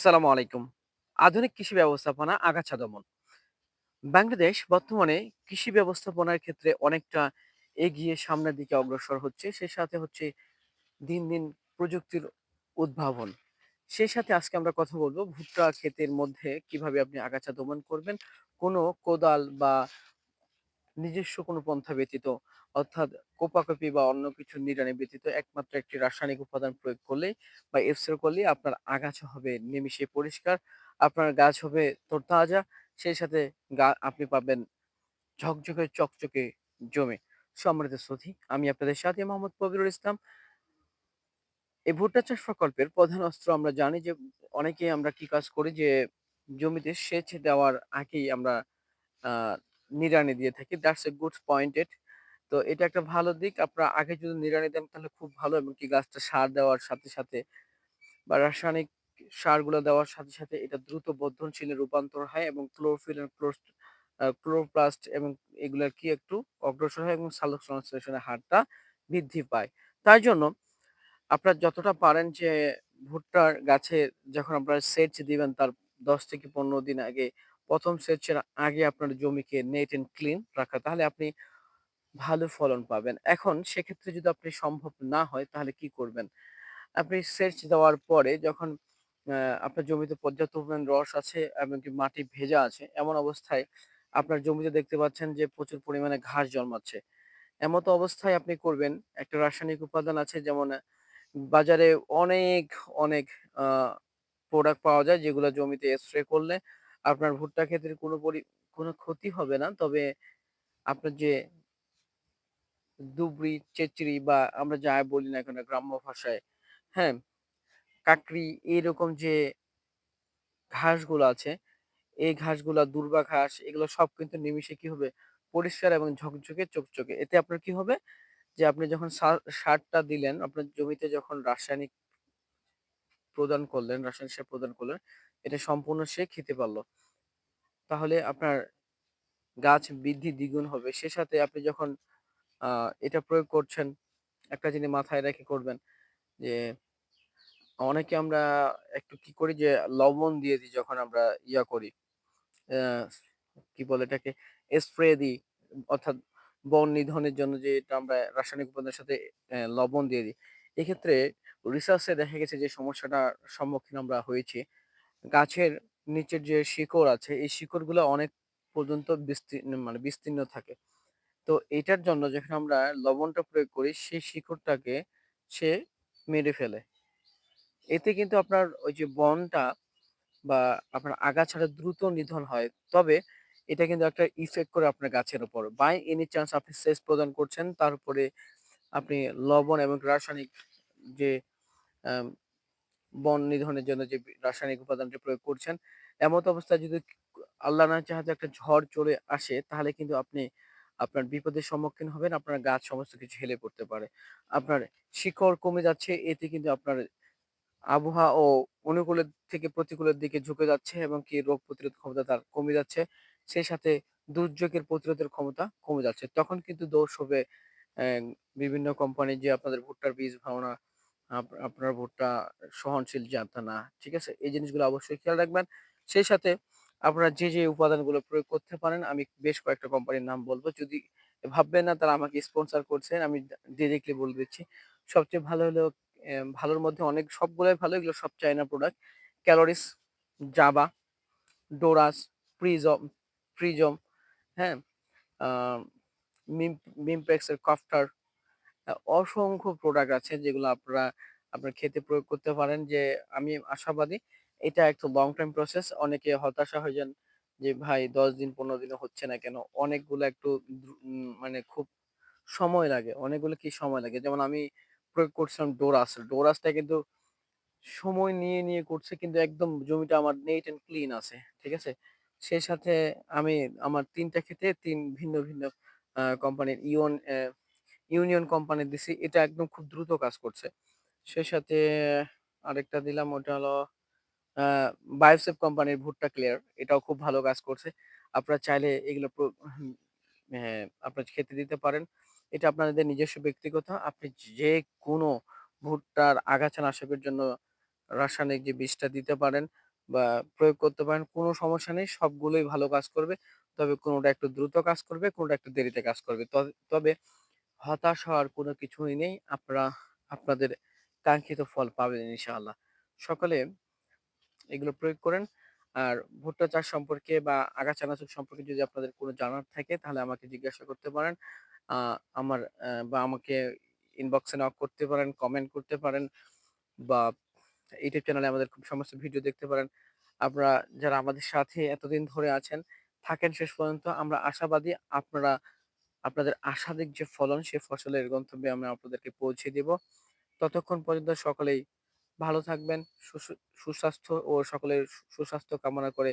সালামু আলাইকুম। আধুনিক কৃষি ব্যবস্থাপনা আগাছা দমন। বাংলাদেশ বর্তমানে কৃষি ব্যবস্থাপনার ক্ষেত্রে অনেকটা এগিয়ে সামনের দিকে অগ্রসর হচ্ছে। সেই সাথে হচ্ছে দিন, দিন প্রযুক্তির উদ্ভাবন। সেই সাথে আজকে আমরা কথা বলব ভুট্টা ক্ষেতের মধ্যে কীভাবে আপনি আগাছা দমন করবেন। কোনো কোদাল বা নিজস্ব কোনো পন্থা ব্যতীত অর্থাৎ কোপাকপি বা অন্য কিছু নিড়ানি ব্যতীত একমাত্র একটি রাসায়নিক উপাদান প্রয়োগ করলে বা স্প্রে করলে আপনার আগাছা হবে নিমিষে পরিষ্কার, আপনার গাছ হবে তরতাজা, সেই সাথে গা আপনি পাবেন ঝকঝকে চকচকে জমে সম্মানিত শ্রোতী, আমি আপনাদের সাথী মোহাম্মদ কবিরুল ইসলাম। এই ভুট্টা চাষ প্রকল্পের প্রধান অস্ত্র আমরা জানি যে অনেকেই আমরা কি কাজ করি যে জমিতে সেচ দেওয়ার আগেই আমরা নিড়ানি দিয়ে থাকি। That's a good pointed. তো এটা একটা ভালো দিক। আপনারা আগে যদি নিড়ানি দেন তাহলে খুব ভালো এবং কি গাছটা সার দেওয়ার সাথে, সাথে বা রাসায়নিক সারগুলো দেওয়ার সাথে, সাথে এটা দ্রুত বর্ধনশীলে রূপান্তর হয় এবং ক্লোরোফিল ক্লোরোপ্লাস্ট এবং এগুলা কি একটু অগ্রসর হয় এবং সালোক সংশ্লেষণের হারটা বৃদ্ধি পায়। তাই জন্য আপনার যতটা পারেন যে ভুট্টার গাছে যখন আপনারা সেচ দিবেন তার ১০ থেকে ১৫ দিন আগে ১ম সেচের আগে আপনার জমিকে নেট এন্ড ক্লিন রাখা। তাহলে আপনি ভালো ফলন পাবেন। এখন সেক্ষেত্রে যদি আপনি সম্ভব না হয় তাহলে কি করবেন? আপনি সেচ দেওয়ার পরে যখন আপনার জমিতে পর্যাপ্ত পরিমাণ রস আছে এমনকি মাটি ভেজা আছে, এমন অবস্থায় আপনার জমিতে দেখতে পাচ্ছেন যে প্রচুর পরিমাণে ঘাস জন্মাচ্ছে। এমতো অবস্থায় আপনি করবেন একটা রাসায়নিক উপাদান আছে যেমন বাজারে অনেক, অনেক প্রোডাক্ট পাওয়া যায় যেগুলো জমিতে স্প্রে করলে আপনার ভুট্টা ক্ষেতের কোনো পরি কোনো ক্ষতি হবে না। তবে আপনার যে দুবড়ি, চেচড়ি বা আমরা যাই বলি না কেন গ্রাম্য ভাষায়, হ্যাঁ? কাকড়ি এরকম যে ঘাসগুলো আছে, এই ঘাসগুলা দুর্বা ঘাস এগুলো সব কিন্তু নিমিষে কি হবে? পরিষ্কার এবং ঝকঝকে চকচকে। এতে আপনার কি হবে? যে আপনি যখন সার সারটা দিলেন, আপনার জমিতে যখন রাসায়নিক প্রদান করলেন, রাসায়নিক সার প্রদান করলেন, এটা সম্পূর্ণ সে খেতে পারল। তাহলে আপনার গাছ বৃদ্ধি দ্বিগুণ হবে। সে সাথে আপনি যখন এটা প্রয়োগ করছেন, একটা জিনিস মাথায় রেখে করবেন যে অনেকে আমরা একটু কি করি যে লবণ দিয়ে দিই যখন আমরা ইয়া করি, কি বলে এটাকে? স্প্রে দিই। অর্থাৎ বন নিধনের জন্য যে এটা আমরা রাসায়নিক উপাদানের সাথে লবণ দিয়ে দিই। এক্ষেত্রে রিসার্চে দেখা গেছে যে সমস্যাটার সম্মুখীন আমরা হয়েছি। গাছের নিচের যে শিকড় আছে, এই শিকড়গুলো অনেক পর্যন্ত বিস্তীর্ণ মানে বিস্তীর্ণ থাকে। তো এটার জন্য যখন আমরা লবণটা প্রয়োগ করি, সেই শিকড়টাকে সে মেরে ফেলে। এতে কিন্তু আপনার ওই যে বনটা বা আপনার আগাছাটা দ্রুত নিধন হয়। তবে এটা কিন্তু একটা ইফেক্ট করে আপনার গাছের উপর। বাই এনি চান্স আপনি সেচ প্রদান করছেন, তার উপরে আপনি লবণ এবং রাসায়নিক যে বন নিধনের জন্য যে রাসায়নিক উপাদানটি প্রয়োগ করছেন, এমত অবস্থায় যদি আল্লাহ না চাহাতে একটা ঝড় চলে আসে, তাহলে কিন্তু আপনি আপনার বিপদের সম্মুখীন হবেন। আপনার গাছ সমস্ত কিছু হেলে পড়তে পারে। আপনার শিকড় কমে যাচ্ছে, এতে কিন্তু আপনার আবহাওয়া ও অনুকূলের থেকে প্রতিকূলের দিকে ঝুঁকে যাচ্ছে এবং কি রোগ প্রতিরোধ ক্ষমতা তার কমে যাচ্ছে। সেই সাথে দুর্যোগের প্রতিরোধের ক্ষমতা কমে যাচ্ছে। তখন কিন্তু দোষ হবে বিভিন্ন কোম্পানির যে আপনাদের ভুট্টার বীজ ভালো না, আপ আপনার ভুট্টা সহনশীল জাত না। ঠিক আছে? এই জিনিসগুলো অবশ্যই খেয়াল রাখবেন। সেই সাথে আপনারা যে, যে উপাদানগুলো প্রয়োগ করতে পারেন, আমি বেশ কয়েকটা কোম্পানির নাম বলব যদি ভাববেন না তারা আমাকে স্পন্সর করছেন, আমি ডিরেক্টলি বলে দিচ্ছি। সবচেয়ে ভালো হলো ভালোর মধ্যে অনেক সবগুলোই ভালো। এগুলো সব চায়না প্রোডাক্ট। ক্যালোরিস, জাবা, ডোরাস, প্রিজম প্রিজম, হ্যাঁ? আ মিম মিমপ্রেক্স এর কফটার অসংখ্য প্রোডাক্ট আছে যেগুলো আপনারা আপনার ক্ষেতে প্রয়োগ করতে পারেন যে আমি আশাবাদী এটা একটা লং টাইম প্রসেস। অনেকে হতাশা হয়ে যান যে ভাই ১০ দিন ১৫ দিনও হচ্ছে না কেন? অনেকগুলো একটু মানে খুব সময় লাগে। অনেকগুলো কি সময় লাগে? যেমন আমি প্রয়োগ করছিলাম ডোরাস। ডোরাসটা কিন্তু সময় নিয়ে, নিয়ে করছে কিন্তু একদম জমিটা আমার নেট অ্যান্ড ক্লিন আছে। ঠিক আছে? সেই সাথে আমি আমার ৩ টা ক্ষেতে ৩ ভিন্ন, ভিন্ন কোম্পানির ইওন ইউনিয়ন কোম্পানির দিছি। এটা একদম খুব দ্রুত কাজ করছে। সেই সাথে আরেকটা দিলাম ওটা হলো বায়োসেফ কোম্পানির ভুট্টা ক্লিয়ার। এটাও খুব ভালো কাজ করছে। আপনারা চাইলে এগুলো আপনার খেতে দিতে পারেন। এটা আপনাদের নিজস্ব ব্যক্তিগত। আপনি যে কোনো ভুট্টার আগাছা নাশকের জন্য রাসায়নিক যে বিষটা দিতে পারেন। বা প্রয়োগ করতে পারেন। কোনো সমস্যা নেই। সবগুলোই ভালো কাজ করবে। তবে কোনোটা একটু দ্রুত কাজ করবে, কোনোটা একটু দেরিতে কাজ করবে। তবে হতাশ হওয়ার কোনো কিছুই নেই। আপনারা আপনাদের কাঙ্ক্ষিত ফল পাবেন ইনশাআল্লাহ। সকলে এগুলো প্রয়োগ করেন। আর ভুট্টা চাষ সম্পর্কে বা আগাছা নাশক সম্পর্কে যদি আপনাদের কোনো জানার থাকে তাহলে আমাকে জিজ্ঞাসা করতে পারেন। আমার বা আমাকে ইনবক্সে নক করতে পারেন, কমেন্ট করতে পারেন বা ইউটিউব চ্যানেলে আমাদের খুব সমস্ত ভিডিও দেখতে পারেন। আপনারা যারা আমাদের সাথে এতদিন ধরে আছেন, থাকেন শেষ পর্যন্ত। আমরা আশাবাদী আপনারা আপনাদের আশাধিক যে ফলন সে ফসলের গন্তব্যে আমরা আপনাদেরকে পৌঁছে দিব। ততক্ষণ পর্যন্ত সকলেই ভালো থাকবেন, সুসু সুস্বাস্থ্য ও সকলের সুস্বাস্থ্য কামনা করে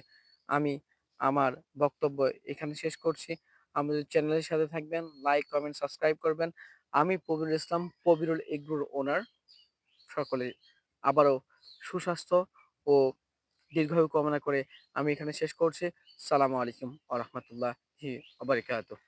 আমি আমার বক্তব্য এখানে শেষ করছি। আমাদের চ্যানেলের সাথে থাকবেন, লাইক, কমেন্ট, সাবস্ক্রাইব করবেন। আমি প্রবীরুল ইসলাম, প্রবীরুল এগ্রোর ওনার। সকলে আবারও সুস্বাস্থ্য ও দীর্ঘায়ু কামনা করে আমি এখানে শেষ করছি। সালামু আলাইকুম ওয়া রাহমাতুল্লাহি ওয়া বারাকাতুহু।